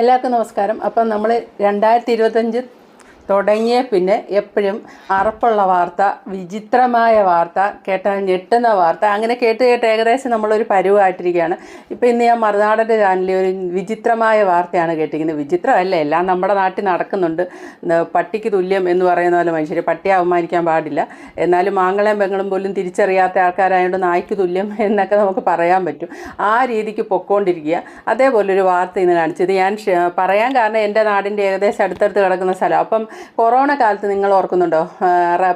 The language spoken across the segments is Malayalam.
എല്ലാവർക്കും നമസ്കാരം. അപ്പം നമ്മൾ രണ്ടായിരത്തി ഇരുപത്തഞ്ച് തുടങ്ങിയ പിന്നെ എപ്പോഴും അറപ്പുള്ള വാർത്ത വിചിത്രമായ വാർത്ത കേട്ടാൽ ഞെട്ടുന്ന വാർത്ത അങ്ങനെ കേട്ട് കേട്ട് ഏകദേശം നമ്മളൊരു പരുവായിട്ടിരിക്കുകയാണ്. ഇപ്പം ഇന്ന് ഞാൻ മറുനാടന്റെ ചാനലിൽ ഒരു വിചിത്രമായ വാർത്തയാണ് കേട്ടിരിക്കുന്നത്. വിചിത്രമല്ല എല്ലാം നമ്മുടെ നാട്ടിൽ നടക്കുന്നുണ്ട്. പട്ടിക്ക് തുല്യം എന്ന് പറയുന്ന പോലെ മനുഷ്യർ പട്ടിയെ അവമാനിക്കാൻ പാടില്ല. എന്നാലും മാങ്ങളെയും പെങ്ങളും പോലും തിരിച്ചറിയാത്ത ആൾക്കാരായതുകൊണ്ട് നായ്ക്ക് തുല്യം എന്നൊക്കെ നമുക്ക് പറയാൻ പറ്റും. ആ രീതിക്ക് പൊക്കോണ്ടിരിക്കുക. അതേപോലെ ഒരു വാർത്ത ഇന്ന് കാണിച്ചത്. ഞാൻ പറയാൻ കാരണം എന്റെ നാടിന്റെ ഏകദേശം അടുത്തടുത്ത് കിടക്കുന്ന സ്ഥലം. അപ്പം കൊറോണ കാലത്ത് നിങ്ങൾ ഓർക്കുന്നുണ്ടോ?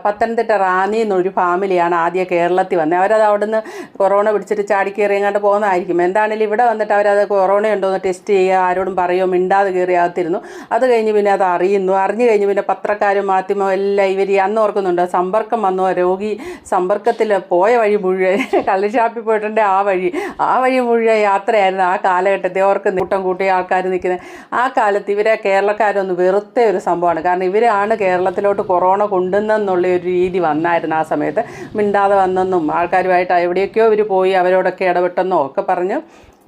പത്തനംതിട്ട റാന്നി എന്നൊരു ഫാമിലിയാണ് ആദ്യം കേരളത്തിൽ വന്നത് അവരത് അവിടുന്ന് കൊറോണ പിടിച്ചിട്ട് ചാടി കയറി എങ്ങാണ്ട് പോകുന്നതായിരിക്കും. എന്താണെങ്കിലും ഇവിടെ വന്നിട്ട് അവരത് കൊറോണ ഉണ്ടോ എന്ന് ടെസ്റ്റ് ചെയ്യുക ആരോടും പറയുമോ മിണ്ടാതെ കയറി അകത്തിരുന്നു. അത് കഴിഞ്ഞ് പിന്നെ അത് അറിയുന്നു. അറിഞ്ഞു കഴിഞ്ഞ് പിന്നെ പത്രക്കാരും മാധ്യമവും എല്ലാം ഇവർ അന്ന് ഓർക്കുന്നുണ്ടോ സമ്പർക്കം വന്നു രോഗി സമ്പർക്കത്തിൽ പോയ വഴി മുഴുവൻ കള്ളുഷാപ്പിൽ പോയിട്ടുണ്ട് ആ വഴി. ആ വഴി മുഴുവൻ യാത്രയായിരുന്നു ആ കാലഘട്ടത്തെ ഓർക്കുന്നു. കൂട്ടം കൂട്ടിയ ആൾക്കാർ നിൽക്കുന്നത് ആ കാലത്ത് ഇവരെ കേരളക്കാരൊന്ന് വെറുത്ത ഒരു സംഭവമാണ്. കാരണം ഇവരാണ് കേരളത്തിലോട്ട് കൊറോണ കൊണ്ടുവന്നെന്നുള്ള ഒരു രീതി വന്നായിരുന്നു ആ സമയത്ത്. മിണ്ടാതെ വന്നെന്നും ആൾക്കാരുമായിട്ട് എവിടെയൊക്കെയോ ഇവർ പോയി അവരോടൊക്കെ ഇടപെട്ടെന്നോ ഒക്കെ പറഞ്ഞു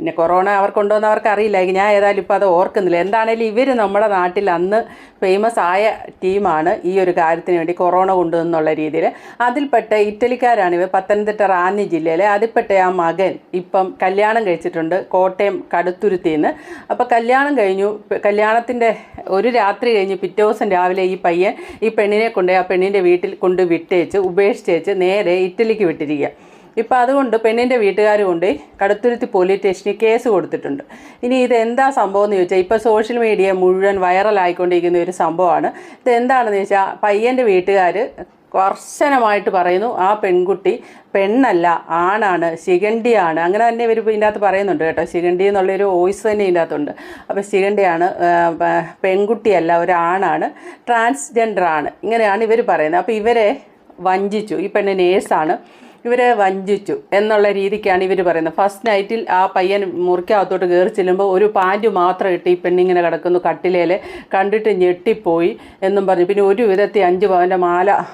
പിന്നെ കൊറോണ അവർക്കുണ്ടോയെന്ന് അവർക്ക് അറിയില്ല ഞാൻ ഏതായാലും ഇപ്പോൾ അത് ഓർക്കുന്നില്ല. എന്താണേലും ഇവർ നമ്മുടെ നാട്ടിൽ അന്ന് ഫേമസ് ആയ ടീമാണ് ഈ ഒരു കാര്യത്തിന് വേണ്ടി കൊറോണ കൊണ്ടുവന്നുള്ള രീതിയിൽ അതിൽപ്പെട്ട ഇറ്റലിക്കാരാണ് ഇവർ. പത്തനംതിട്ട റാന്നി ജില്ലയിലെ അതിൽപ്പെട്ട ആ മകൻ ഇപ്പം കല്യാണം കഴിച്ചിട്ടുണ്ട് കോട്ടയം കടുത്തുരുത്തിയിൽ നിന്ന് അപ്പോൾ കല്യാണം കഴിഞ്ഞു. കല്യാണത്തിന്റെ ഒരു രാത്രി കഴിഞ്ഞ് പിറ്റേ ദിവസം രാവിലെ ഈ പയ്യൻ ഈ പെണ്ണിനെ കൊണ്ട് ആ പെണ്ണിന്റെ വീട്ടിൽ കൊണ്ട് വിട്ടേച്ച് ഉപേക്ഷിച്ചേച്ച് നേരെ ഇറ്റലിക്ക് വിട്ടിരിക്കുക. ഇപ്പം അതുകൊണ്ട് പെണ്ണിന്റെ വീട്ടുകാരും കൊണ്ട് കടുത്തുരുത്തി പോലീസ് സ്റ്റേഷനിൽ കേസ് കൊടുത്തിട്ടുണ്ട്. ഇനി ഇതെന്താ സംഭവം എന്ന് ചോദിച്ചാൽ ഇപ്പോൾ സോഷ്യൽ മീഡിയ മുഴുവൻ വൈറലായിക്കൊണ്ടിരിക്കുന്ന ഒരു സംഭവമാണ്. ഇതെന്താണെന്ന് ചോദിച്ചാൽ പയ്യന്റെ വീട്ടുകാർ കർശനമായിട്ട് പറയുന്നു ആ പെൺകുട്ടി പെണ്ണല്ല ആണാണ് ശിഖണ്ഡിയാണ്. അങ്ങനെ തന്നെ ഇവർ ഇതിന്റെ അകത്ത് പറയുന്നുണ്ട് കേട്ടോ. ശിഖണ്ഡി എന്നുള്ളൊരു വോയിസ് തന്നെ ഇതിന്റെ അകത്തുണ്ട്. അപ്പോൾ ശിഖണ്ഡിയാണ് പെൺകുട്ടിയല്ല ഒരാണാണ് ട്രാൻസ്ജെൻഡർ ആണ്. ഇങ്ങനെയാണ് ഇവർ പറയുന്നത്. അപ്പോൾ ഇവരെ വഞ്ചിച്ചു. ഈ പെണ്ണ് നേഴ്സാണ് ഇവരെ വഞ്ചിച്ചു എന്നുള്ള രീതിക്കാണ് ഇവർ പറയുന്നത്. ഫസ്റ്റ് നൈറ്റിൽ ആ പയ്യൻ മുറിക്കകത്തോട്ട് കയറി ചെല്ലുമ്പോൾ ഒരു പാന്റ് മാത്രം ഇട്ട് ഈ പെണ്ണിങ്ങനെ കിടക്കുന്നു കട്ടിലേൽ കണ്ടിട്ട് ഞെട്ടിപ്പോയി എന്നും പറഞ്ഞു. പിന്നെ ഒരു വിധത്തി അഞ്ച് പവന്റെ മാല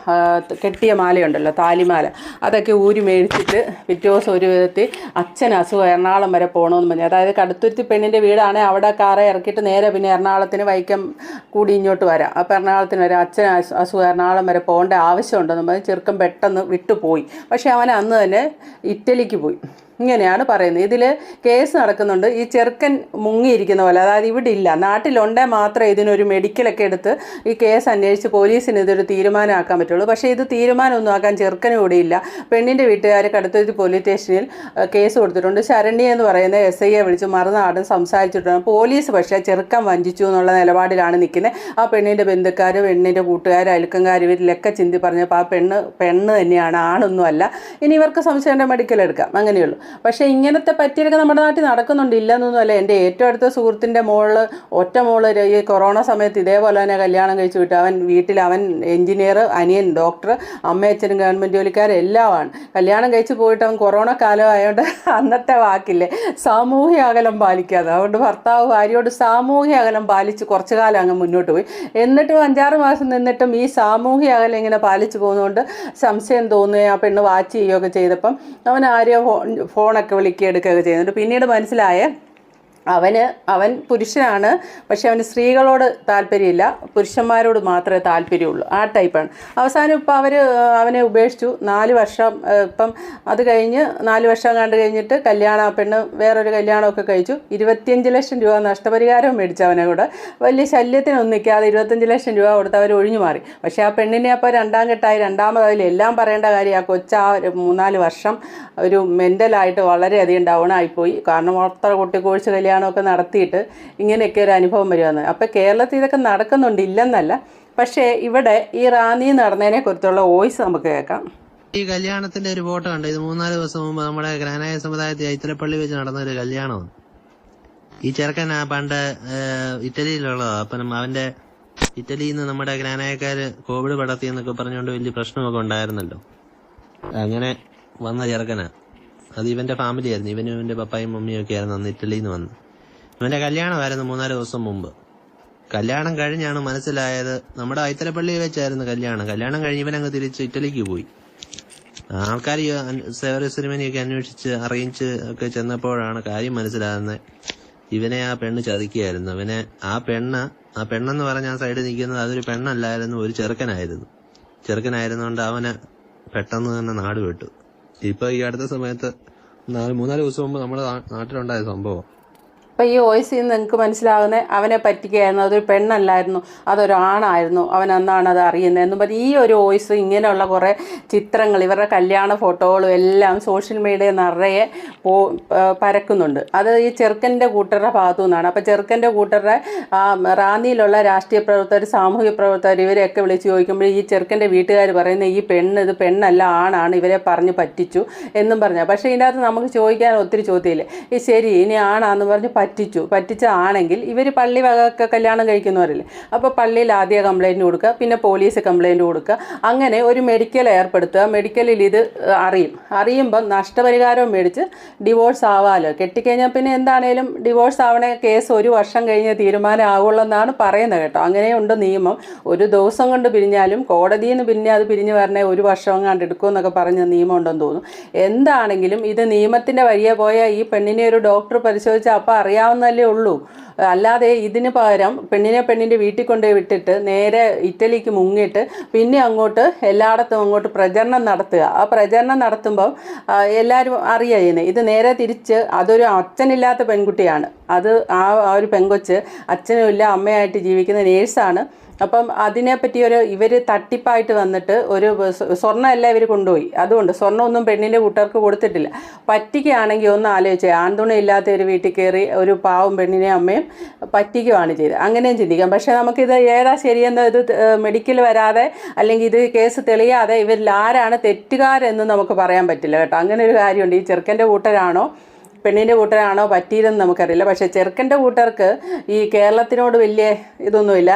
കെട്ടിയ മാലയുണ്ടല്ലോ താലിമാല അതൊക്കെ ഊരി മേടിച്ചിട്ട് പിറ്റേ ദിവസം ഒരു വിധത്തിൽ അച്ഛൻ അസുഖം എറണാകുളം വരെ പോകണമെന്ന് പറഞ്ഞു. അതായത് കടുത്തുരുത്തി പെണ്ണിന്റെ വീടാണെങ്കിൽ അവിടെ കാറെ ഇറക്കിയിട്ട് നേരെ പിന്നെ എറണാകുളത്തിന് വൈക്കം കൂടി ഇങ്ങോട്ട് വരാം. അപ്പോൾ എറണാകുളത്തിന് വരാം. അച്ഛൻ അസു- അസുഖം എറണാകുളം വരെ പോകേണ്ട ആവശ്യമുണ്ടെന്ന് പറഞ്ഞ് ചെറുക്കം പെട്ടെന്ന് വിട്ടുപോയി. പക്ഷേ അവൻ അന്ന് തന്നെ ഇറ്റലിക്ക് പോയി. ഇങ്ങനെയാണ് പറയുന്നത്. ഇതിൽ കേസ് നടക്കുന്നുണ്ട്. ഈ ചെറുക്കൻ മുങ്ങിയിരിക്കുന്ന പോലെ അതായത് ഇവിടെ ഇല്ല. നാട്ടിലുണ്ടേ മാത്രമേ ഇതിനൊരു മെഡിക്കലൊക്കെ എടുത്ത് ഈ കേസ് അന്വേഷിച്ച് പോലീസിന് ഇതൊരു തീരുമാനമാക്കാൻ പറ്റുള്ളൂ. പക്ഷേ ഇത് തീരുമാനമൊന്നും ആക്കാൻ ചെറുക്കനും ഇവിടെ ഇല്ല. പെണ്ണിന്റെ വീട്ടുകാർ കടുത്തുരുത്തി പോലീസ് സ്റ്റേഷനിൽ കേസ് കൊടുത്തിട്ടുണ്ട്. ശരണ്യ എന്ന് പറയുന്ന എസ് ഐയെ വിളിച്ച് മറുനാടൻ സംസാരിച്ചിട്ടുണ്ട്. പോലീസ് പക്ഷേ ചെറുക്കൻ വഞ്ചിച്ചു എന്നുള്ള നിലപാടിലാണ് നിൽക്കുന്നത്. ആ പെണ്ണിന്റെ ബന്ധുക്കാർ പെണ്ണിന്റെ കൂട്ടുകാർ അയൽക്കങ്കാർ ഇവരിലൊക്കെ ചിന്തി പറഞ്ഞപ്പോൾ ആ പെണ്ണ് പെണ്ണ് തന്നെയാണ് ആണൊന്നും അല്ല ഇനി ഇവർക്ക് സംശയം മെഡിക്കൽ എടുക്കാം. അങ്ങനെയുള്ളൂ. പക്ഷേ ഇങ്ങനത്തെ പറ്റിയൊക്കെ നമ്മുടെ നാട്ടിൽ നടക്കുന്നുണ്ട്. ഇല്ലെന്നൊന്നും അല്ല. എന്റെ ഏറ്റവും അടുത്ത സുഹൃത്തിന്റെ മോൾ ഒറ്റ മോൾ ഈ കൊറോണ സമയത്ത് ഇതേപോലെ തന്നെ കല്യാണം കഴിച്ചു വിട്ടു. അവൻ വീട്ടിൽ അവൻ എഞ്ചിനീയർ അനിയൻ ഡോക്ടർ അമ്മയച്ഛനും ഗവൺമെന്റ് ജോലിക്കാരെല്ലാമാണ് കല്യാണം കഴിച്ച് പോയിട്ട് അവൻ കൊറോണ കാലം ആയതുകൊണ്ട് അന്നത്തെ വാക്കില്ലേ? സാമൂഹ്യ അകലം പാലിക്കാതെ. അതുകൊണ്ട് ഭർത്താവ് ഭാര്യയോട് സാമൂഹ്യ അകലം പാലിച്ച് കുറച്ച് കാലം അങ്ങ് മുന്നോട്ട് പോയി. എന്നിട്ടും അഞ്ചാറ് മാസം നിന്നിട്ടും ഈ സാമൂഹ്യ അകലം ഇങ്ങനെ പാലിച്ചു പോകുന്നതുകൊണ്ട് സംശയം തോന്നുകയും ആ പെണ്ണ് വാച്ച് ചെയ്യുകയൊക്കെ ചെയ്തപ്പം അവൻ ആരെയോ ഫോണൊക്കെ വിളിക്കുക എടുക്കുകയൊക്കെ ചെയ്യുന്നുണ്ട്. പിന്നീട് മനസ്സിലായ അവന് അവൻ പുരുഷനാണ് പക്ഷെ അവന് സ്ത്രീകളോട് താല്പര്യമില്ല. പുരുഷന്മാരോട് മാത്രമേ താല്പര്യമുള്ളൂ. ആ ടൈപ്പാണ്. അവസാനം ഇപ്പം അവർ അവനെ ഉപേക്ഷിച്ചു. നാല് വർഷം ഇപ്പം അത് കഴിഞ്ഞ് നാല് വർഷം കണ്ട് കഴിഞ്ഞിട്ട് കല്യാണ പെണ്ണ് വേറൊരു കല്യാണമൊക്കെ കഴിച്ചു. ഇരുപത്തിയഞ്ച് ലക്ഷം രൂപ നഷ്ടപരിഹാരം മേടിച്ചു അവനെ കൂടെ. വലിയ ശല്യത്തിനൊന്നും നിൽക്കാതെ ഇരുപത്തഞ്ച് ലക്ഷം രൂപ കൊടുത്ത് അവർ ഒഴിഞ്ഞു മാറി. പക്ഷേ ആ പെണ്ണിനെ അപ്പോൾ രണ്ടാം കെട്ടായി രണ്ടാമതായി എല്ലാം പറയേണ്ട കാര്യം ആ കൊച്ച ആ മൂന്നാൽ വർഷം ഒരു മെന്റലായിട്ട് വളരെയധികം ഡൗൺ ആയിപ്പോയി കാരണം അത്ര കുട്ടിക്കോഴ്ച കല്യാണമൊക്കെ നടത്തിയിട്ട് ഇങ്ങനെയൊക്കെ ഒരു അനുഭവം വരുമെന്ന് അപ്പോൾ കേരളത്തിൽ ഇതൊക്കെ നടക്കുന്നുണ്ട് ഇല്ലെന്നല്ല. പക്ഷേ ഇവിടെ ഈ റാന്നി നടന്നതിനെ കുറിച്ചുള്ള വോയിസ് നമുക്ക് കേൾക്കാം. ഈ കല്യാണത്തിന്റെ ഒരു ഫോട്ടോ ഉണ്ട് ഇത് മൂന്നാൽ ദിവസം മുമ്പ് നമ്മുടെ ഗ്രാനായ സമുദായത്തിൽ ഐത്തലപ്പള്ളി വെച്ച് നടന്ന ഒരു കല്യാണമാണ്. ഈ ചെറുക്കൻ പണ്ട് ഇറ്റലിയിലുള്ളതാ. അപ്പം അവന്റെ ഇറ്റലിയിൽ നിന്ന് നമ്മുടെ ഗ്രാനായക്കാര് കോവിഡ് പടർത്തി എന്നൊക്കെ പറഞ്ഞുകൊണ്ട് വലിയ പ്രശ്നമൊക്കെ ഉണ്ടായിരുന്നല്ലോ. അങ്ങനെ വന്ന ചെറുക്കനാ. അത് ഇവന്റെ ഫാമിലി ആയിരുന്നു. ഇവനും ഇവന്റെ പപ്പായും മമ്മിയും ഒക്കെ ആയിരുന്നു അന്ന് ഇറ്റലിയിൽ നിന്ന് വന്ന് ഇവന്റെ കല്യാണമായിരുന്നു മൂന്നാൽ ദിവസം മുമ്പ്. കല്യാണം കഴിഞ്ഞാണ് മനസ്സിലായത് നമ്മുടെ ഐത്തലപ്പള്ളിയിൽ വെച്ചായിരുന്നു കല്യാണം. കല്യാണം കഴിഞ്ഞ് ഇവനങ്ങ് തിരിച്ച് ഇറ്റലിക്ക് പോയി. ആൾക്കാർ സേവറി സിനിമയൊക്കെ അന്വേഷിച്ച് അറിയിച്ച് ഒക്കെ ചെന്നപ്പോഴാണ് കാര്യം മനസ്സിലാകുന്നത് ഇവനെ ആ പെണ്ണ് ചതിക്കുകയായിരുന്നു. അവനെ ആ പെണ്ണ് ആ പെണ്ണെന്ന് പറഞ്ഞ ആ സൈഡിൽ നിൽക്കുന്നത് അതൊരു പെണ്ണല്ലായിരുന്നു ഒരു ചെറുക്കനായിരുന്നു. ചെറുക്കനായിരുന്നുകൊണ്ട് അവനെ പെട്ടെന്ന് തന്നെ നാട് വിട്ടു. ഇപ്പൊ ഈ അടുത്ത സമയത്ത് നാല് മൂന്നാൽ ദിവസം മുമ്പ് നമ്മുടെ നാട്ടിലുണ്ടായ സംഭവം. അപ്പം ഈ വോയിസിൽ നിന്ന് നിങ്ങൾക്ക് മനസ്സിലാകുന്നത് അവനെ പറ്റിക്കുകയായിരുന്നു. അതൊരു പെണ്ണല്ലായിരുന്നു. അതൊരാണായിരുന്നു. അവൻ അന്നാണ് അത് അറിയുന്നത്. എന്നും പറഞ്ഞ് ഈ ഒരു വോയിസ് ഇങ്ങനെയുള്ള കുറേ ചിത്രങ്ങൾ ഇവരുടെ കല്യാണ ഫോട്ടോകളും എല്ലാം സോഷ്യൽ മീഡിയ നിറയെ പോ പരക്കുന്നുണ്ട്. അത് ഈ ചെറുക്കന്റെ കൂട്ടരുടെ ഭാഗത്തു നിന്നാണ് അപ്പോൾ ചെറുക്കന്റെ കൂട്ടരുടെ റാന്നിയിലുള്ള രാഷ്ട്രീയ പ്രവർത്തകർ സാമൂഹിക പ്രവർത്തകർ ഇവരെയൊക്കെ വിളിച്ച് ചോദിക്കുമ്പോൾ ഈ ചെറുക്കന്റെ വീട്ടുകാർ പറയുന്ന ഈ പെണ്ണ് ഇത് പെണ്ണല്ല ആണാണ് ഇവരെ പറഞ്ഞ് പറ്റിച്ചു എന്നും പറഞ്ഞു. പക്ഷേ ഇതിനകത്ത് നമുക്ക് ചോദിക്കാൻ ഒത്തിരി ചോദ്യമില്ലേ? ഈ ശരി ഇനി ആണാന്ന് പറഞ്ഞ് പറ്റിച്ചു പറ്റിച്ചാണെങ്കിൽ ഇവർ പള്ളി വക കല്യാണം കഴിക്കുന്നവരല്ലേ. അപ്പോൾ പള്ളിയിൽ ആദ്യ കംപ്ലൈന്റ് കൊടുക്കുക പിന്നെ പോലീസ് കംപ്ലൈന്റ് കൊടുക്കുക. അങ്ങനെ ഒരു മെഡിക്കൽ ഏർപ്പെടുത്തുക. മെഡിക്കലിൽ ഇത് അറിയും. അറിയുമ്പം നഷ്ടപരിഹാരം മേടിച്ച് ഡിവോഴ്സ് ആവാമല്ലോ കെട്ടിക്കഴിഞ്ഞാൽ പിന്നെ എന്താണേലും ഡിവോഴ്സ് ആവണ കേസ് ഒരു വർഷം കഴിഞ്ഞ് തീരുമാനം ആവുള്ളൂ എന്നാണ് പറയുന്നത് കേട്ടോ. അങ്ങനെയുണ്ട് നിയമം. ഒരു ദിവസം കൊണ്ട് പിരിഞ്ഞാലും കോടതിയിൽ നിന്ന് പിന്നെ അത് പിരിഞ്ഞ് വരണേ ഒരു വർഷം എങ്ങാണ്ട് എടുക്കുമെന്നൊക്കെ പറഞ്ഞ നിയമം ഉണ്ടെന്ന് തോന്നുന്നു. എന്താണെങ്കിലും ഇത് നിയമത്തിന്റെ വഴിയെ പോയ ഈ പെണ്ണിനെ ഒരു ഡോക്ടർ പരിശോധിച്ചാൽ അപ്പോൾ അറിയാവുന്നതല്ലേ ഉള്ളൂ. അല്ലാതെ ഇതിന് പകരം പെണ്ണിനെ പെണ്ണിന്റെ വീട്ടിൽ കൊണ്ടുപോയി വിട്ടിട്ട് നേരെ ഇറ്റലിക്ക് മുങ്ങിയിട്ട് പിന്നെ അങ്ങോട്ട് എല്ലായിടത്തും അങ്ങോട്ട് പ്രചരണം നടത്തുക. ആ പ്രചരണം നടത്തുമ്പം എല്ലാവരും ചെയ്യുന്നത് ഇത് നേരെ തിരിച്ച് അതൊരു അച്ഛനില്ലാത്ത പെൺകുട്ടിയാണ്. അത് ആ ഒരു പെങ്കൊച്ച് അച്ഛനും ഇല്ല അമ്മയായിട്ട് ജീവിക്കുന്ന നേഴ്സാണ്. അപ്പം അതിനെപ്പറ്റി ഒരു ഇവർ തട്ടിപ്പായിട്ട് വന്നിട്ട് ഒരു സ്വ- സ്വർണമല്ല ഇവർ കൊണ്ടുപോയി. അതുകൊണ്ട് സ്വർണമൊന്നും പെണ്ണിന്റെ കൂട്ടർക്ക് കൊടുത്തിട്ടില്ല. പറ്റിക്കുകയാണെങ്കിൽ ഒന്ന് ആലോചിച്ചേ. ആൺതുണ ഇല്ലാത്ത ഒരു വീട്ടിൽ കയറി ഒരു പാവം പെണ്ണിനെ അമ്മയും പറ്റിക്കുകയാണ് ചെയ്തത്. അങ്ങനെയും ചിന്തിക്കാം. പക്ഷേ നമുക്കിത് ഏതാ ശരിയെന്ന് ഇത് മെഡിക്കൽ വരാതെ അല്ലെങ്കിൽ ഇത് കേസ് തെളിയാതെ ഇവരിൽ ആരാണ് തെറ്റുകാരെന്ന് നമുക്ക് പറയാൻ പറ്റില്ല കേട്ടോ. അങ്ങനെ ഒരു കാര്യമുണ്ട്. ഈ ചെറുക്കന്റെ കൂട്ടരാണോ പെണ്ണിന്റെ കൂട്ടരാണോ പറ്റിയതെന്ന് നമുക്കറിയില്ല. പക്ഷേ ചെറുക്കന്റെ കൂട്ടർക്ക് ഈ കേരളത്തിനോട് വലിയ ഇതൊന്നുമില്ല.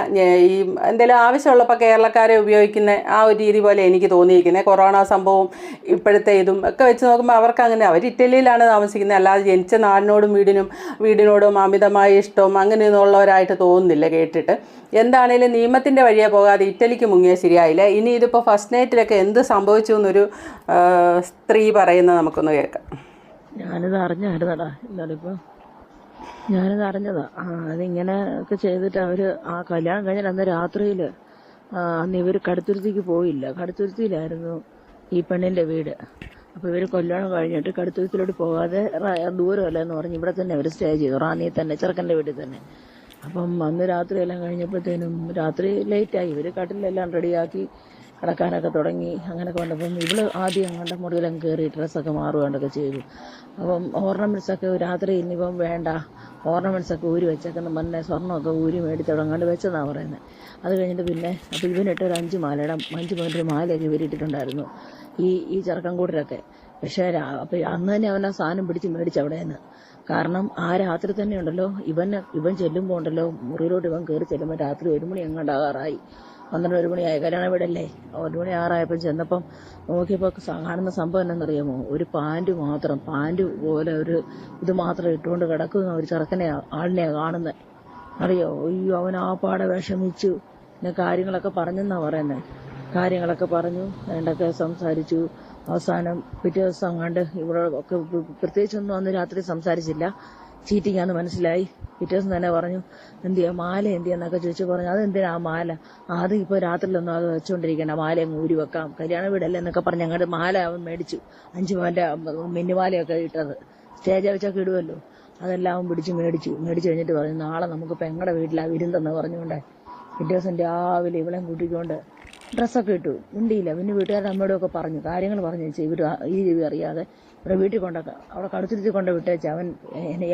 ഈ എന്തെങ്കിലും ആവശ്യമുള്ളപ്പോൾ കേരളക്കാരെ ഉപയോഗിക്കുന്ന ആ ഒരു രീതി പോലെ എനിക്ക് തോന്നിയിരിക്കുന്നത്. കൊറോണ സംഭവം ഇപ്പോഴത്തെ ഇതും ഒക്കെ വെച്ച് നോക്കുമ്പോൾ അവർക്ക് അങ്ങനെ അവർ ഇറ്റലിയിലാണ് താമസിക്കുന്നത്. അല്ലാതെ ജനിച്ച നാടിനോടും വീടിനും വീടിനോടും അമിതമായ ഇഷ്ടവും അങ്ങനെയൊന്നുള്ളവരായിട്ട് തോന്നുന്നില്ല കേട്ടിട്ട്. എന്താണേലും നിയമത്തിന്റെ വഴിയെ പോകാതെ ഇറ്റലിക്ക് മുങ്ങിയ ശരിയായില്ല. ഇനി ഇതിപ്പോൾ ഫസ്റ്റ് നൈറ്റിലൊക്കെ എന്ത് സംഭവിച്ചു എന്നൊരു സ്ത്രീ പറയുന്നത് നമുക്കൊന്ന് കേൾക്കാം. ഞാനിത് അറിഞ്ഞായിരുന്നടാ ഇന്നലിപ്പം ഞാനിത് അറിഞ്ഞതാ. അതിങ്ങനെ ഒക്കെ ചെയ്തിട്ട് അവർ ആ കല്യാണം കഴിഞ്ഞാൽ അന്ന് രാത്രിയിൽ അന്ന് ഇവർ കടുത്തുരുത്തിക്ക് പോയില്ല. കടുത്തുരുത്തിയിലായിരുന്നു ഈ പെണ്ണിന്റെ വീട്. അപ്പൊ ഇവർ കല്യാണം കഴിഞ്ഞിട്ട് കടുത്തുരുത്തിലോട്ട് പോകാതെ ദൂരമല്ല എന്ന് പറഞ്ഞ് ഇവിടെ തന്നെ അവർ സ്റ്റേ ചെയ്തു. റാന്നി തന്നെ ചെറുക്കന്റെ വീട്ടിൽ തന്നെ. അപ്പം അന്ന് രാത്രി എല്ലാം കഴിഞ്ഞപ്പോഴത്തേനും രാത്രി ലേറ്റായി ഇവർ കട്ടിലെല്ലാം റെഡിയാക്കി കിടക്കാനൊക്കെ തുടങ്ങി. അങ്ങനെയൊക്കെ വന്നപ്പം ഇവൾ ആദ്യം അങ്ങോട്ട് മുറിയിലും കയറി ഡ്രസ്സൊക്കെ മാറുകയൊക്കെ ചെയ്തു. അപ്പം ഓർണമെന്റ്സ് ഒക്കെ രാത്രി ഇനിയിപ്പം വേണ്ട. ഓർണമെന്റ്സ് ഒക്കെ ഊരി വെച്ചേക്കെന്ന് പറഞ്ഞ സ്വർണമൊക്കെ ഊരി മേടിച്ച് തുടങ്ങാണ്ട് വെച്ചെന്നാണ് പറയുന്നത് അത് കഴിഞ്ഞിട്ട് പിന്നെ അപ്പോൾ ഇവനിട്ട് ഒരു അഞ്ച് മാലയുടെ അഞ്ച് പോയിന്റ് മാലയൊക്കെ ഇവരിട്ടിട്ടുണ്ടായിരുന്നു ഈ ഈ ചെറുക്കം കൂട്ടരൊക്കെ. പക്ഷേ അപ്പോൾ അന്ന് തന്നെ അവൻ ആ സാധനം പിടിച്ച് മേടിച്ച് അവിടെ നിന്ന് കാരണം ആ രാത്രി തന്നെ ഉണ്ടല്ലോ. ഇവൻ ഇവൻ ചെല്ലുമ്പോൾ ഉണ്ടല്ലോ മുറിയിലോട്ട് ഇവൻ കയറി ചെല്ലുമ്പോൾ രാത്രി ഒരു മണി എങ്ങാണ്ടാകാറായി പന്ത്രണ്ട് ഒരു മണിയായി കല്യാണ വീടല്ലേ? ഒരു മണി ആറായപ്പോൾ ചെന്നപ്പം നോക്കിയപ്പോൾ കാണുന്ന സംഭവം എന്നറിയാമോ ഒരു പാന്റ് മാത്രം പാന്റ് പോലെ ഒരു ഇത് മാത്രം ഇട്ടുകൊണ്ട് കിടക്കുന്ന ഒരു ചെറുക്കനെ ആളിനെയാണ് കാണുന്നത് അറിയോ? അയ്യോ അവൻ ആ പാടെ വിഷമിച്ചു. പിന്നെ കാര്യങ്ങളൊക്കെ പറഞ്ഞെന്നാ പറയുന്നത് കാര്യങ്ങളൊക്കെ പറഞ്ഞു എന്തൊക്കെ സംസാരിച്ചു. അവസാനം പിറ്റേ ദിവസം കണ്ട് ഇവിടെ ഒക്കെ പ്രത്യേകിച്ചൊന്നും അന്ന് രാത്രി സംസാരിച്ചില്ല. ചീറ്റിങ്ങാന്ന് മനസ്സിലായി. പിറ്റേഴ്സ് തന്നെ പറഞ്ഞു എന്തിയാ മാല എന്തിയാന്നൊക്കെ ചോദിച്ചു പറഞ്ഞു അതെന്തിനാ ആ മാല? അത് ഇപ്പൊ രാത്രിയിലൊന്നും അത് വെച്ചോണ്ടിരിക്കണ്ട. മാല അങ്ങ് ഊരി വെക്കാം. കല്യാണ വീടല്ലേ എന്നൊക്കെ പറഞ്ഞ് അങ്ങോട്ട് മാല അവൻ മേടിച്ചു. അഞ്ചു പവന്റെ മിന്നുമാലയൊക്കെ ഇട്ടത്. സ്റ്റേജ് വെച്ചൊക്കെ ഇടുമല്ലോ അതെല്ലാം അവൻ പിടിച്ച് മേടിച്ചു. മേടിച്ചു കഴിഞ്ഞിട്ട് പറഞ്ഞു നാളെ നമുക്ക് പെങ്ങടെ വീട്ടിലാ വിരുന്നെന്ന് പറഞ്ഞുകൊണ്ട് പിറ്റേ ദിവസം രാവിലെ ഇവളെയും കൂട്ടിക്കൊണ്ട് ഡ്രസ്സൊക്കെ ഇട്ടു. മിണ്ടിയില്ല. പിന്നെ വീട്ടുകാരുടെ അമ്മയോടൊക്കെ പറഞ്ഞു. കാര്യങ്ങൾ പറഞ്ഞു. വെച്ചാൽ ഈ രീതി അറിയാതെ ഇവിടെ വീട്ടിൽ കൊണ്ടൊക്കെ അവിടെ കടുത്തിരുത്തി കൊണ്ട് വിട്ടേച്ച്. അവൻ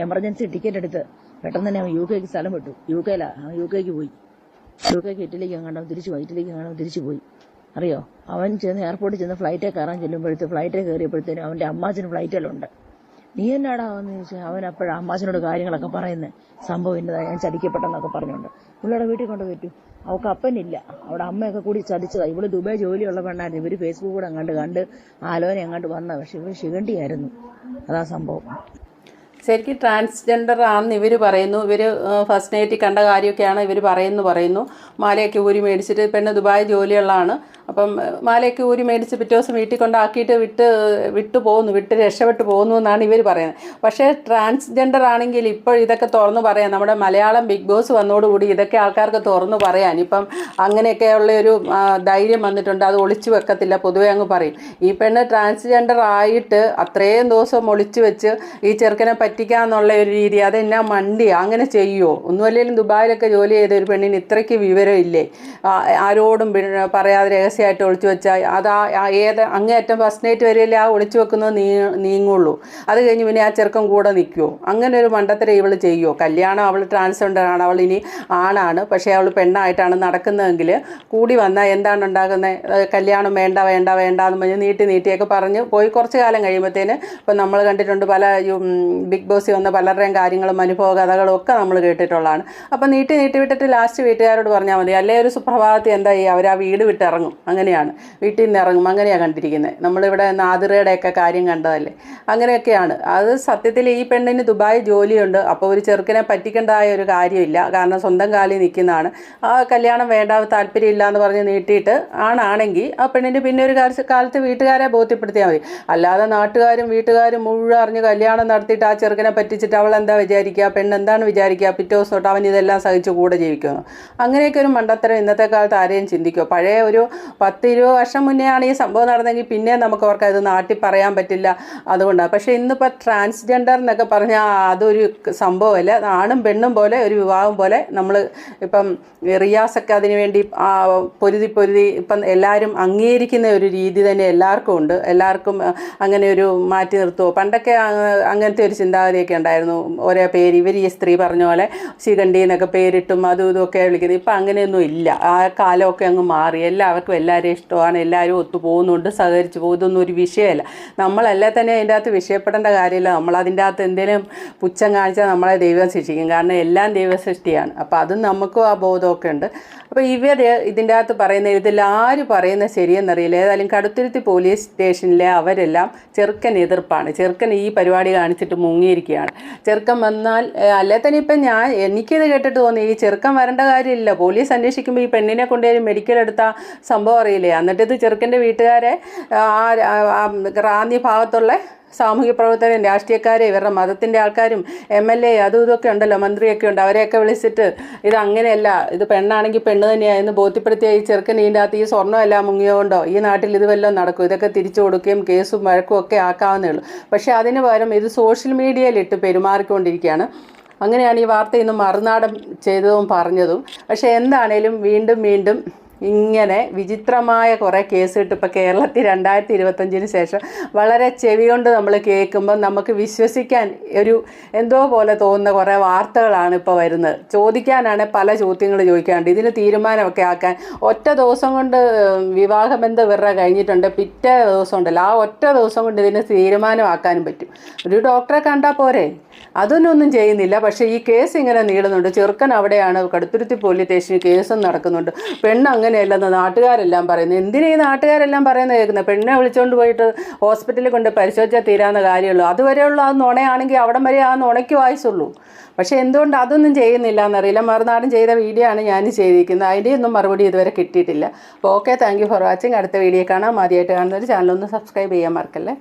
എമർജൻസി ടിക്കറ്റ് എടുത്ത് പെട്ടെന്ന് തന്നെ അവൻ യു കെക്ക് സ്ഥലം വിട്ടു. യു അവൻ യു കെക്ക് പോയി. യു കെക്ക് ഇറ്റലിക്ക് കണ്ടോ തിരിച്ചു പോയി. ഇറ്റലിക്ക് കണ്ടോ തിരിച്ചു പോയി. അറിയോ? അവൻ ചെന്ന് എയർപോർട്ടിൽ ചെന്ന് ഫ്ലൈറ്റേ കയറാൻ ചെല്ലുമ്പോഴത്തെ ഫ്ലൈറ്റേ കയറിയപ്പോഴത്തേനും അവന്റെ അമ്മാച്ചന് ഫ്ലൈറ്റിലുണ്ട് നീ എന്നാടാ എന്ന് ചോദിച്ചാൽ അവൻ അപ്പോഴാ അമ്മാച്ചനോട് കാര്യങ്ങളൊക്കെ പറയുന്നത് സംഭവം ഇന്നതാ ഞാൻ ചതിക്കപ്പെട്ടെന്നൊക്കെ പറഞ്ഞുകൊണ്ട് പുള്ളിയുടെ വീട്ടിൽ കൊണ്ട് പറ്റൂ അവൾക്ക് അപ്പനില്ല. അവിടെ അമ്മയൊക്കെ കൂടി ചതിച്ചതാണ് ഇവൾ ദുബായ് ജോലിയുള്ള പെണ്ണായിരുന്നു. ഇവർ ഫേസ്ബുക്കിലൂടെ അങ്ങാണ്ട് കണ്ട് ആലോചന അങ്ങാണ്ട് വന്ന. പക്ഷെ ഇവർ ശിഖണ്ഡിയായിരുന്നു. അതാ സംഭവം. ശരിക്കും ട്രാൻസ്ജെൻഡർ ആണെന്ന് ഇവർ പറയുന്നു. ഇവർ ഫസ്റ്റ് നൈറ്റിൽ കണ്ട കാര്യമൊക്കെയാണ് ഇവർ പറയുന്നു പറയുന്നു. മാലയൊക്കെ ഊരി മേടിച്ചിട്ട് പെണ്ണ് ദുബായ് ജോലിയുള്ളതാണ്. അപ്പം മാലയൊക്കെ ഊരി മേടിച്ച് പിറ്റേ ദിവസം വീട്ടിൽ കൊണ്ടാക്കിയിട്ട് വിട്ട് വിട്ടു പോകുന്നു. വിട്ട് രക്ഷപ്പെട്ടു പോകുന്നു എന്നാണ് ഇവർ പറയുന്നത്. പക്ഷേ ട്രാൻസ്ജെൻഡർ ആണെങ്കിൽ ഇപ്പോൾ ഇതൊക്കെ തുറന്നു പറയാം. നമ്മുടെ മലയാളം ബിഗ് ബോസ് വന്നതോടുകൂടി ഇതൊക്കെ ആൾക്കാർക്ക് തുറന്നു പറയാൻ. ഇപ്പം അങ്ങനെയൊക്കെയുള്ള ഒരു ധൈര്യം വന്നിട്ടുണ്ട്. അത് ഒളിച്ചു വെക്കത്തില്ല. പൊതുവേ അങ്ങ് പറയും. ഈ പെണ്ണ് ട്രാൻസ്ജെൻഡർ ആയിട്ട് അത്രയും ദിവസം ഒളിച്ചു വെച്ച് ഈ ചെറുക്കനെ പറ്റിക്കാന്നുള്ള ഒരു രീതി അതെന്നാ മണ്ടി? അങ്ങനെ ചെയ്യുമോ ഒന്നുമല്ലെങ്കിലും ദുബായിലൊക്കെ ജോലി ചെയ്ത ഒരു പെണ്ണിന് ഇത്രയ്ക്ക് വിവരം ഇല്ലേ ആരോടും പറയാതെ രഹസ്യമായിട്ട് ഒളിച്ചു വെച്ചാൽ അത് ആ ഏത് അങ്ങേയറ്റം ഫസ്റ്റ് നൈറ്റ് വരെയല്ലേ ആ ഒളിച്ചു വെക്കുന്നത് നീ നീങ്ങുള്ളൂ. അത് കഴിഞ്ഞ് പിന്നെ ആ ചെറുക്കം കൂടെ നിൽക്കുമോ അങ്ങനെ ഒരു മണ്ടത്തരം ഇവൾ ചെയ്യുമോ കല്യാണം അവൾ ട്രാൻസ്ജെൻഡർ ആണ് അവൾ ഇനി ആണാണ്. പക്ഷേ അവൾ പെണ്ണായിട്ടാണ് നടക്കുന്നതെങ്കിൽ കൂടി വന്നാൽ എന്താണ് ഉണ്ടാകുന്നത്? കല്യാണം വേണ്ട വേണ്ട വേണ്ട എന്ന് പറഞ്ഞ് നീട്ടി നീട്ടിയൊക്കെ പറഞ്ഞ് പോയി കുറച്ച് കാലം കഴിയുമ്പോഴത്തേന് ഇപ്പം നമ്മൾ കണ്ടിട്ടുണ്ട് പല ഉം, ബോസിൽ വന്ന പലരുടെയും കാര്യങ്ങളും അനുഭവ കഥകളും ഒക്കെ നമ്മൾ കേട്ടിട്ടുള്ളതാണ്. അപ്പം നീട്ടി നീട്ടി വിട്ടിട്ട് ലാസ്റ്റ് വീട്ടുകാരോട് പറഞ്ഞാൽ മതി. അല്ലേ ഒരു സുപ്രഭാതത്തിൽ എന്താ ചെയ്യുക അവർ ആ വീട് വിട്ടിറങ്ങും. അങ്ങനെയാണ്. വീട്ടിൽ നിന്ന് ഇറങ്ങും. അങ്ങനെയാണ് കണ്ടിരിക്കുന്നത്. നമ്മളിവിടെ നാദിറയുടെയൊക്കെ കാര്യം കണ്ടതല്ലേ? അങ്ങനെയൊക്കെയാണ്. അത് സത്യത്തിൽ ഈ പെണ്ണിന് ദുബായ് ജോലിയുണ്ട്. അപ്പോൾ ഒരു ചെറുക്കനെ പറ്റിക്കേണ്ടതായ ഒരു കാര്യമില്ല. കാരണം സ്വന്തം കാലിൽ നിൽക്കുന്നതാണ്. ആ കല്യാണം വേണ്ട താല്പര്യമില്ല എന്ന് പറഞ്ഞ് നീട്ടിയിട്ട് ആണാണെങ്കിൽ ആ പെണ്ണിന്റെ പിന്നെ ഒരു കാലത്ത് വീട്ടുകാരെ ബോധ്യപ്പെടുത്തിയാൽ മതി. അല്ലാതെ നാട്ടുകാരും വീട്ടുകാരും മുഴുവൻ അറിഞ്ഞ് കല്യാണം നടത്തിയിട്ട് ആ ചെറുക്കനെ പറ്റിച്ചിട്ട് അവൾ എന്താ വിചാരിക്കുക? പെണ്ണെന്താണ് വിചാരിക്കുക? പിറ്റേ ദിവസം തൊട്ട് അവൻ ഇതെല്ലാം സഹിച്ച് കൂടെ ജീവിക്കുന്നു. അങ്ങനെയൊക്കെ ഒരു മണ്ടത്തരം ഇന്നത്തെ കാലത്ത് ആരെയും ചിന്തിക്കുമോ പഴയ ഒരു പത്ത് ഇരുപത് വർഷം മുന്നേ ആണ് ഈ സംഭവം നടന്നെങ്കിൽ പിന്നെ നമുക്ക് അവർക്ക് അത് നാട്ടിൽ പറയാൻ പറ്റില്ല അതുകൊണ്ടാണ്. പക്ഷേ ഇന്നിപ്പോൾ ട്രാൻസ്ജെൻഡർ എന്നൊക്കെ പറഞ്ഞാൽ അതൊരു സംഭവമല്ല. ആണും പെണ്ണും പോലെ ഒരു വിവാഹം പോലെ നമ്മൾ ഇപ്പം റിയാസൊക്കെ അതിന് വേണ്ടി ആ, പൊരുതി പൊരുതി ഇപ്പം എല്ലാവരും അംഗീകരിക്കുന്ന ഒരു രീതി തന്നെ എല്ലാവർക്കും ഉണ്ട്. എല്ലാവർക്കും അങ്ങനെ ഒരു മാറ്റി നിർത്തുമോ പണ്ടൊക്കെ അങ്ങനത്തെ ഒരു ചിന്താഗതിയൊക്കെ ഉണ്ടായിരുന്നു. ഓരോ പേര് ഇവർ ഈ സ്ത്രീ പറഞ്ഞ പോലെ ശിഖണ്ഡി എന്നൊക്കെ പേരിട്ടും അതും ഇതുമൊക്കെ വിളിക്കുന്നത്. ഇപ്പം അങ്ങനെയൊന്നും ഇല്ല. ആ കാലമൊക്കെ അങ്ങ് മാറി. എല്ലാവർക്കും എല്ലാവരെയും ഇഷ്ടമാണ്. എല്ലാവരും ഒത്തു പോകുന്നുണ്ട് സഹകരിച്ച് പോകും ഇതൊന്നും ഒരു വിഷയമല്ല. നമ്മളല്ലേ തന്നെ അതിന്റെ അകത്ത് വിഷയപ്പെടേണ്ട കാര്യമില്ല. നമ്മളതിന്റെ അകത്ത് എന്തെങ്കിലും പുച്ഛം കാണിച്ചാൽ നമ്മളെ ദൈവം ശിക്ഷിക്കും. കാരണം എല്ലാം ദൈവസൃഷ്ടിയാണ്. അപ്പോൾ അതും നമുക്കും ആ ബോധമൊക്കെ ഉണ്ട്. അപ്പോൾ ഇവർ ഇതിന്റെ അകത്ത് പറയുന്ന ഇതിൽ ആര് പറയുന്ന ശരിയെന്നറിയില്ല. ഏതായാലും കടുത്തുരുത്തി പോലീസ് സ്റ്റേഷനിലെ അവരെല്ലാം ചെറുക്കൻ എതിർപ്പാണ്. ചെറുക്കൻ ഈ പരിപാടി കാണിച്ചിട്ട് മുങ്ങിയിരിക്കുകയാണ്. ചെറുക്കം വന്നാൽ അല്ലെ തന്നെ ഇപ്പം ഞാൻ എനിക്കിത് കേട്ടിട്ട് തോന്നി ഈ ചെറുക്കം വരേണ്ട കാര്യമില്ല. പോലീസ് അന്വേഷിക്കുമ്പോൾ ഈ പെണ്ണിനെ കൊണ്ടുപോയി മെഡിക്കൽ എടുത്ത സംഭവം അറിയില്ലേ? എന്നിട്ട് ഇത് ചെറുക്കന്റെ വീട്ടുകാരെ ആ റാന്നി ഭാഗത്തുള്ള സാമൂഹ്യ പ്രവർത്തകരും രാഷ്ട്രീയക്കാരെ ഇവരുടെ മതത്തിന്റെ ആൾക്കാരും എം എൽ എ അതും ഇതൊക്കെ ഉണ്ടല്ലോ മന്ത്രിയൊക്കെ ഉണ്ട്. അവരെയൊക്കെ വിളിച്ചിട്ട് ഇത് അങ്ങനെയല്ല ഇത് പെണ്ണാണെങ്കിൽ പെണ്ണ് തന്നെയായിരുന്നു ബോധ്യപ്പെടുത്തിയ ഈ ചെറുക്കൻ ഇതിന്റെ അകത്ത് ഈ സ്വർണമെല്ലാം മുങ്ങിയോണ്ടോ ഈ നാട്ടിൽ ഇത് വല്ലതും നടക്കും. ഇതൊക്കെ തിരിച്ചു കൊടുക്കുകയും കേസും വഴക്കും ഒക്കെ ആക്കാവുന്നേ ഉള്ളൂ. പക്ഷേ അതിന് പകരം ഇത് സോഷ്യൽ മീഡിയയിലിട്ട് പെരുമാറിക്കൊണ്ടിരിക്കുകയാണ്. അങ്ങനെയാണ് ഈ വാർത്ത ഇന്ന് മറുനാടൻ ചെയ്തതും പറഞ്ഞതും. പക്ഷേ എന്താണേലും വീണ്ടും വീണ്ടും ഇങ്ങനെ വിചിത്രമായ കുറേ കേസ് കിട്ടും ഇപ്പോൾ കേരളത്തിൽ രണ്ടായിരത്തി ഇരുപത്തഞ്ചിന് ശേഷം വളരെ ചെവി കൊണ്ട് നമ്മൾ കേൾക്കുമ്പോൾ നമുക്ക് വിശ്വസിക്കാൻ ഒരു എന്തോ പോലെ തോന്നുന്ന കുറേ വാർത്തകളാണ് ഇപ്പോൾ വരുന്നത്. ചോദിക്കാനാണ് പല ചോദ്യങ്ങൾ ചോദിക്കാണ്ട് ഇതിന് തീരുമാനമൊക്കെ ആക്കാൻ ഒറ്റ ദിവസം കൊണ്ട് വിവാഹബന്ധം വിറ കഴിഞ്ഞിട്ടുണ്ട്. പിറ്റേ ദിവസം ഉണ്ടല്ലോ. ആ ഒറ്റ ദിവസം കൊണ്ട് ഇതിന് തീരുമാനമാക്കാനും പറ്റും. ഒരു ഡോക്ടറെ കണ്ടാൽ പോരെ? അതൊന്നും ചെയ്യുന്നില്ല. പക്ഷേ ഈ കേസ് ഇങ്ങനെ നീളുന്നുണ്ട്. ചെറുക്കൻ അവിടെയാണ് കടുത്തുരുത്തി പോലീസ് സ്റ്റേഷനിൽ കേസും നടക്കുന്നുണ്ട്. പെണ്ണ് അങ്ങനെയല്ലെന്ന് നാട്ടുകാരെല്ലാം പറയുന്നത് എന്തിനാ ഈ നാട്ടുകാരെല്ലാം പറയുന്നത് കേൾക്കുന്നത്? പെണ്ണെ വിളിച്ചുകൊണ്ട് പോയിട്ട് ഹോസ്പിറ്റലിൽ കൊണ്ട് പരിശോധിച്ചാൽ തീരാവുന്ന കാര്യമുള്ളൂ. അതുവരെയുള്ള ആ നുണയാണെങ്കിൽ അവിടം വരെ ആ നുണയ്ക്ക് വായിച്ചുള്ളൂ. പക്ഷേ എന്തുകൊണ്ട് അതൊന്നും ചെയ്യുന്നില്ല എന്നറിയില്ല മറുനാടൻ ചെയ്ത വീഡിയോ ആണ് ഞാൻ ചെയ്തിരിക്കുന്നത്. അതിന്റെ ഒന്നും മറുപടി ഇതുവരെ കിട്ടിയിട്ടില്ല. അപ്പോൾ ഓക്കെ താങ്ക് ഫോർ വാച്ചിങ് അടുത്ത വീഡിയോ കാണാം. ആദ്യമായിട്ട് കാണുന്നവർ ചാനലൊന്ന് സബ്സ്ക്രൈബ് ചെയ്യാൻ മറക്കല്ലേ?